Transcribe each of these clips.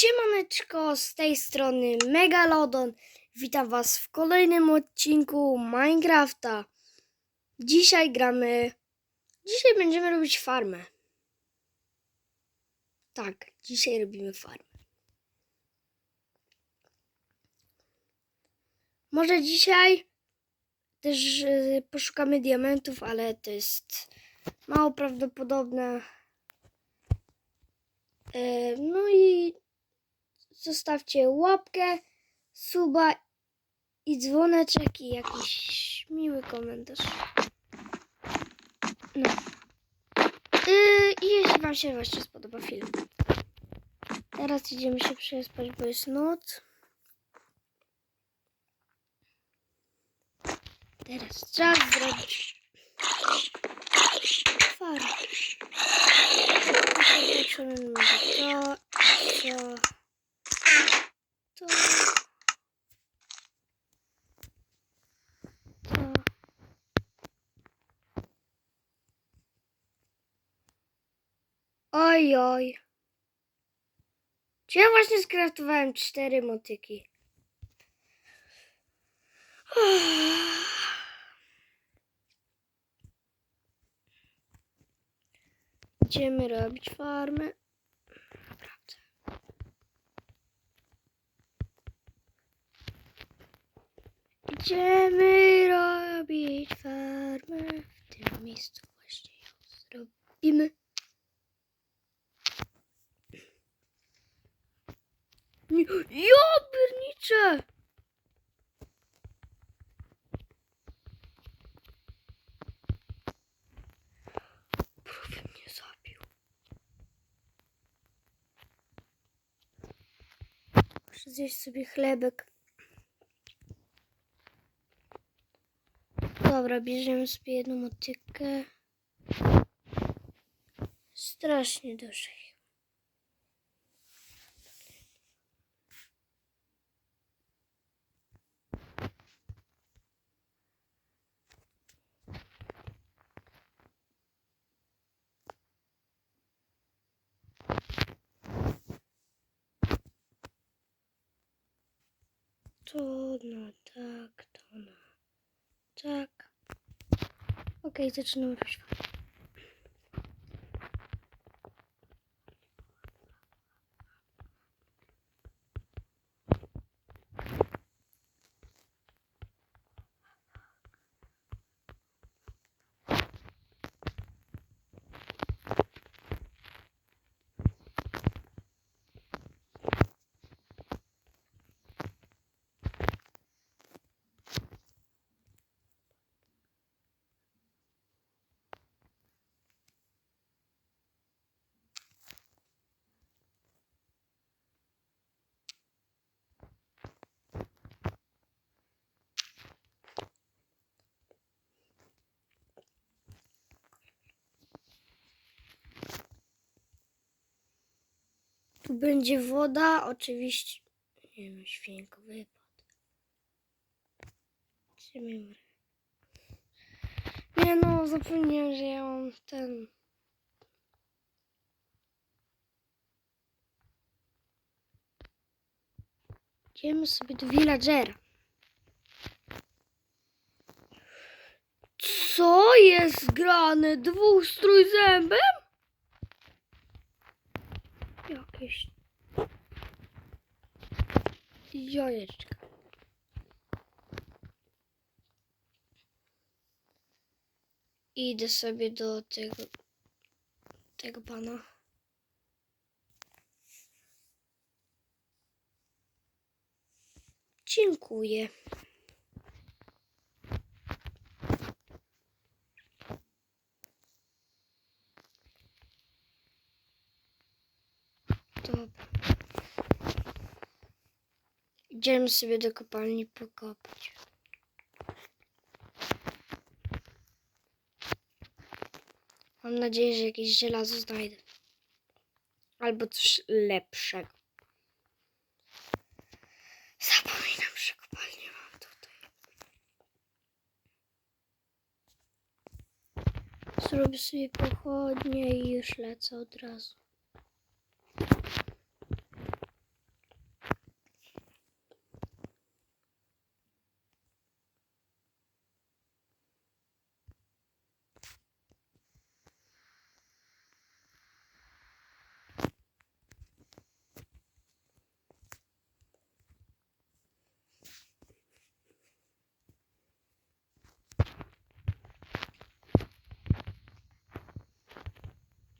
Siemaneczko, z tej strony Megalodon. Witam Was w kolejnym odcinku Minecrafta. Dzisiaj gramy. Dzisiaj będziemy robić farmę. Tak, dzisiaj robimy farmę. Może dzisiaj też e, poszukamy diamentów, ale to jest mało prawdopodobne. E, No i zostawcie łapkę, suba i dzwoneczek i jakiś miły komentarz. No. Yy, jeśli Wam się właśnie spodoba film. Teraz idziemy się przespać, bo jest noc. Teraz czas zrobić. Zobaczymy może to, to, Oj, oj. Czy ja właśnie skraftowałem cztery motyki? Idziemy robić farmę. Idziemy robić farmę. W tym miejscu właśnie ją zrobimy. Ja pierniczę! Prawie zabił. Muszę zjeść sobie chlebek. Dobra, bierzemy sobie jedną motykę. Strasznie ich. To na tak, to na tak. Okej, zaczynamy. robić Tu będzie woda, oczywiście. Nie no, świnko wypadł. Nie no, zapomniałem, że ja mam ten. Idziemy sobie do villagera. Co jest grane? Dwóch z trójzębem? Jakieś. Idę sobie do tego tego pana. Dziękuję. Dobra. Idziemy sobie do kopalni pokopać. Mam nadzieję, że jakieś żelazo znajdę. Albo coś lepszego. Zapominam, że kopalnię mam tutaj. Zrobię sobie pochodnie i już lecę od razu.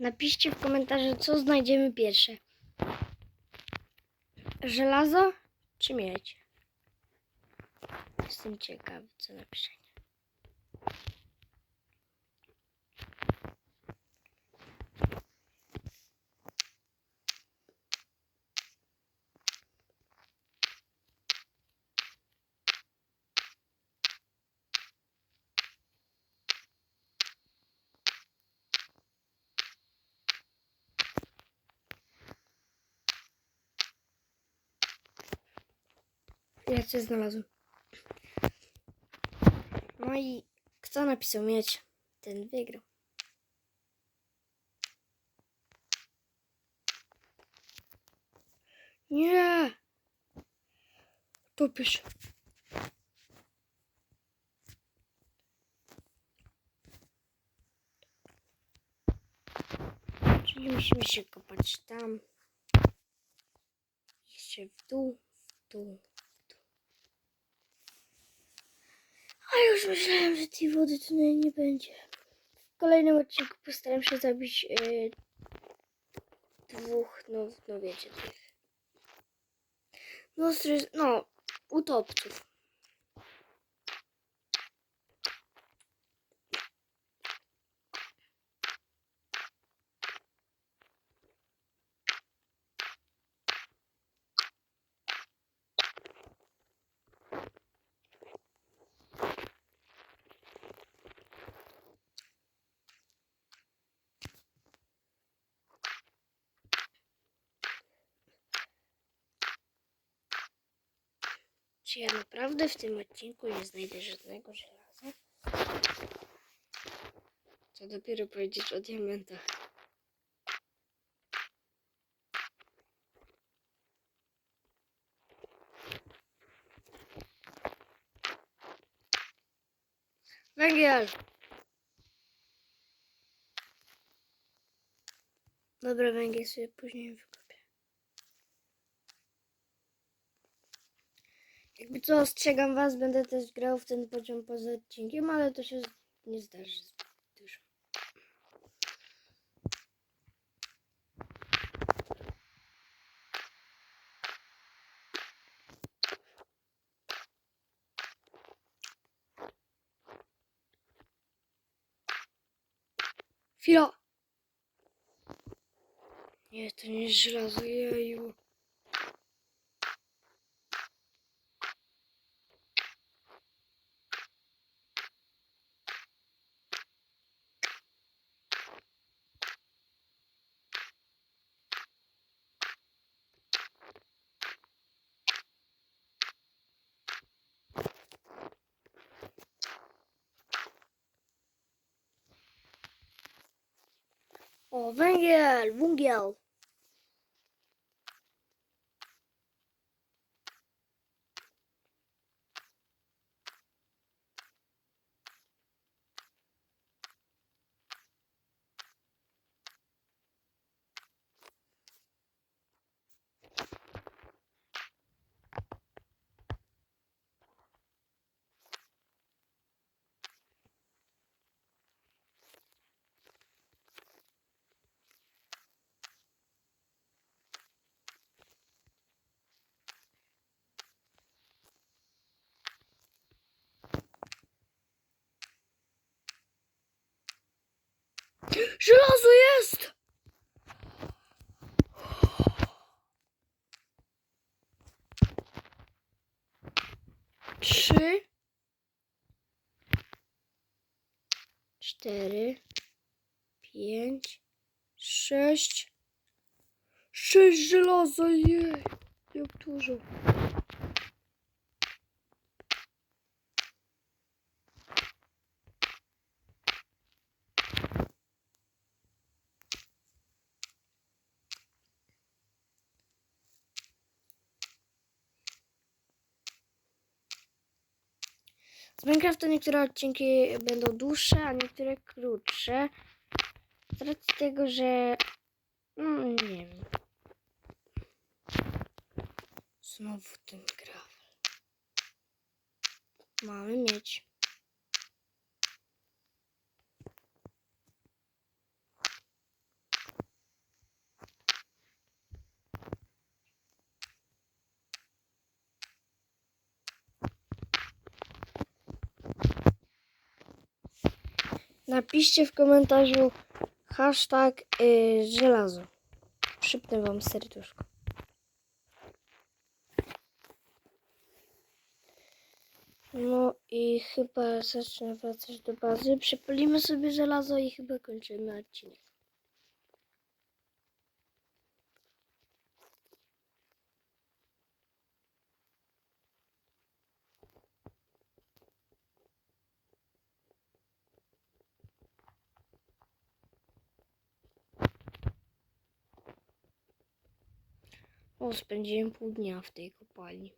Napiszcie w komentarzu, co znajdziemy pierwsze. Żelazo czy miedź? Jestem ciekawy, co napiszecie. Ja coś znalazłem. No i kto napisał mieć, ten wygrał. Nie! Topisz. Czyli musimy się kopać tam. Jeszcze w dół, w dół. A już myślałem, że tej wody tutaj nie będzie. W kolejnym odcinku postaram się zabić yy, dwóch, no, no wiecie, tych. No, no, utopców. Ja naprawdę w tym odcinku nie znajdę żadnego żelaza? Co dopiero powiedzieć o diamentach. Węgiel! Dobra, węgiel sobie później wykopię. Jakby co, ostrzegam was, będę też grał w ten poziom poza odcinkiem, ale to się nie zdarzy dużo. Chwila! Nie, to nie jest żelazo, jeju. O, węgiel, węgiel. Żelazo jest! Trzy. Cztery. Pięć. Sześć. Sześć żelaza, jej. Jak dużo. Z Minecrafta niektóre odcinki będą dłuższe, a niektóre krótsze. Z racji tego, że... No, nie wiem. Znowu ten gravel. Mamy mieć. Napiszcie w komentarzu hashtag y, żelazo. Przypnę wam serduszko. No i chyba zacznę wracać do bazy. Przypalimy sobie żelazo i chyba kończymy odcinek. O, spędziłem pół dnia w tej kopalni.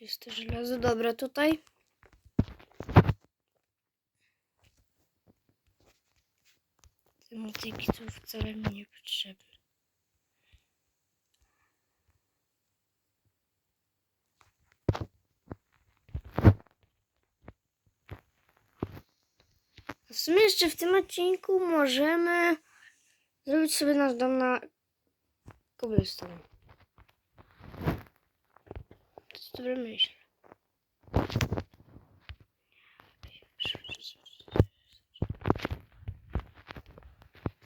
Jest to żelazo. Dobra, tutaj. Te motyki tu wcale mi nie potrzebne. A W sumie jeszcze w tym odcinku możemy zrobić sobie nasz dom na cobblestone. To jest dobra myśl.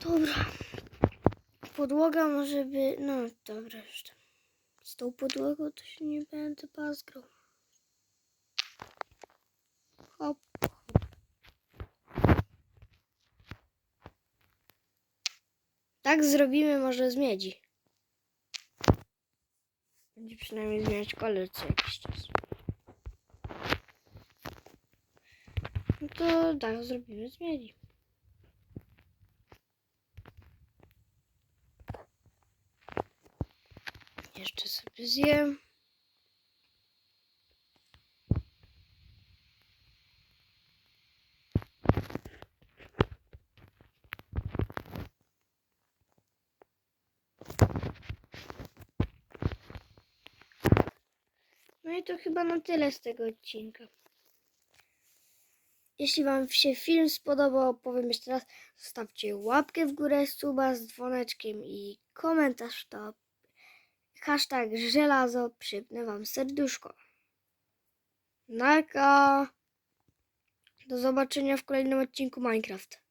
Dobra. Podłoga może by... No dobra, już tam. Z tą podłogą to się nie będę pazgrał. Hop, hop. Tak zrobimy może z miedzi. Będzie przynajmniej zmieniać kolor co jakiś czas. No to tak zrobimy z miedzi. Jeszcze sobie zjem. No i to chyba na tyle z tego odcinka. Jeśli Wam się film spodobał, powiem jeszcze raz, zostawcie łapkę w górę, suba z dzwoneczkiem i komentarz to hashtag żelazo, przypnę Wam serduszko. Narka! Do zobaczenia w kolejnym odcinku Minecraft.